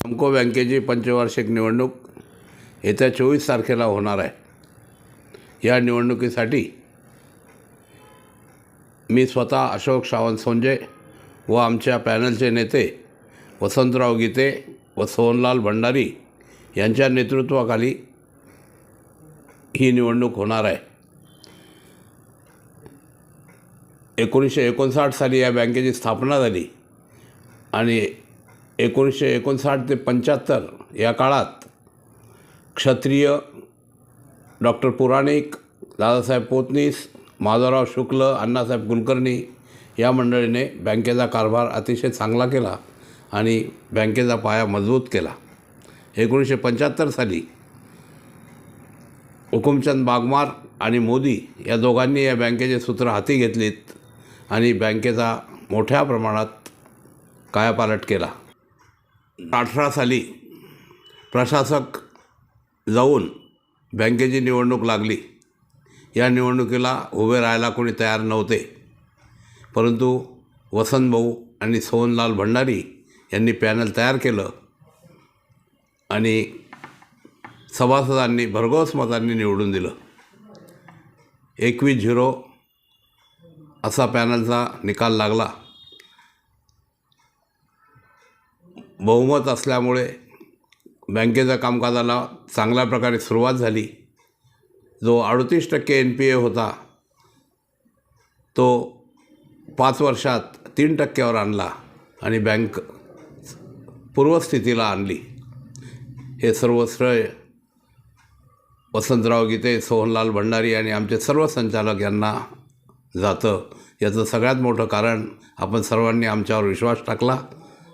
समको बँकेची पंचवार्षिक निवडणूक येत्या चोवीस तारखेला होणार आहे. या निवडणुकीसाठी मी स्वतः अशोक सावंत सोंजे व आमच्या पॅनलचे नेते वसंतराव गीते व सोहनलाल भंडारी यांच्या नेतृत्वाखाली ही निवडणूक होणार आहे. एकोणीसशे एकोणसाठ साली या बँकेची स्थापना झाली आणि एकोणीसशे एकोणसाठ ते पंच्याहत्तर या काळात क्षत्रिय डॉक्टर पुराणिक दादासाहेब पोतनीस माधवराव शुक्ल अण्णासाहेब कुलकर्णी या मंडळीने बँकेचा कारभार अतिशय चांगला केला आणि बँकेचा पाया मजबूत केला. एकोणीसशे पंच्याहत्तर साली हुकुमचंद बागमार आणि मोदी या दोघांनी या बँकेचे सूत्र हाती घेतलीत आणि बँकेचा मोठ्या प्रमाणात कायापालट केला. अठरा साली प्रशासक जाऊन बँकेची निवडणूक लागली. या निवडणुकीला उभे राहायला कोणी तयार नव्हते. परंतु वसंत भाऊ आणि सोहनलाल भंडारी यांनी पॅनल तयार केलं आणि सभासदांनी भरघोस मतांनी निवडून दिलं. एकवीस झिरो असा पॅनलचा निकाल लागला. बहुमत असल्यामुळे बँकेच्या कामकाजाला चांगल्या प्रकारे सुरुवात झाली. जो अडतीस टक्के एन पी ए होता तो पाच वर्षात तीन टक्क्यावर आणला आणि बँक पूर्वस्थितीला आणली. हे सर्व श्रेय वसंतराव गीते सोहनलाल भंडारी आणि आमचे सर्व संचालक यांना जातं. याचं सगळ्यात मोठं कारण आपण सर्वांनी आमच्यावर विश्वास टाकला.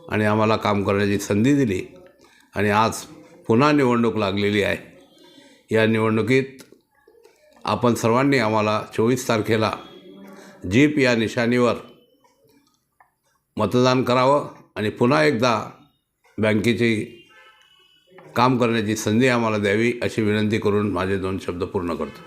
आणि आम्हाला काम करण्याची संधी दिली. आणि आज पुन्हा निवडणूक लागलेली आहे. या निवडणुकीत आपण सर्वांनी आम्हाला चोवीस तारखेला जीप या निशाणीवर मतदान करावं आणि पुन्हा एकदा बँकेची काम करण्याची संधी आम्हाला द्यावी अशी विनंती करून माझे दोन शब्द पूर्ण करतो.